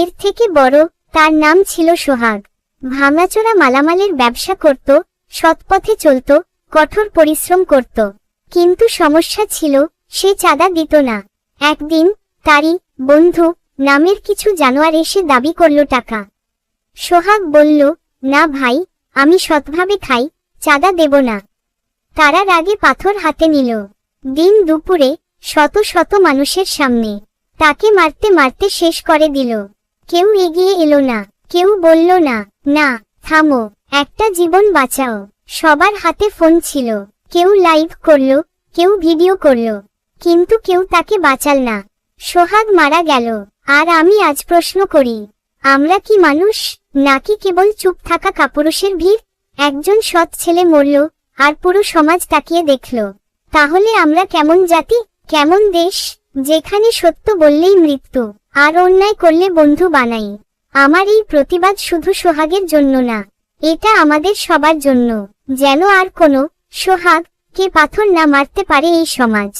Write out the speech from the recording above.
এর থেকে বড় তার নাম ছিল সোহাগ। ভাঙাচোরা মালামালের ব্যবসা করত, সৎপথে চলত, কঠোর পরিশ্রম করত। কিন্তু সমস্যা ছিল, সে চাঁদা দিত না। একদিন তারই বন্ধু নামের কিছু জানোয়ার এসে দাবি করল টাকা। সোহাগ বলল, না ভাই, আমি সৎভাবে খাই, চাঁদা দেব না। তারা রাগে পাথর হাতে নিল। দিন দুপুরে শত শত মানুষের সামনে তাকে মারতে মারতে শেষ করে দিল। কেউ এগিয়ে এলো না, কেউ বলল না না, থামো, একটা জীবন বাঁচাও। সবার হাতে ফোন ছিল, কেউ লাইভ করল, কেউ ভিডিও করল, কিন্তু কেউ তাকে বাঁচাল না। সোহাগ মারা গেল, আর আমি আজ প্রশ্ন করি, আমরা কি মানুষ, নাকি কেবল চুপ থাকা কাপুরুষের ভিড়? একজন সৎ ছেলে মরল, আর পুরো সমাজ তাকিয়ে দেখল, তাহলে আমরা কেমন জাতি, কেমন দেশ, যেখানে সত্য বললেই মৃত্যু? আর অন্যায় করলে বন্ধু বানাই। আমার এই প্রতিবাদ শুধু সোহাগের জন্য না, এটা আমাদের সবার জন্য। যেন আর কোনো সোহাগ কে পাথর না মারতে পারে এই সমাজ।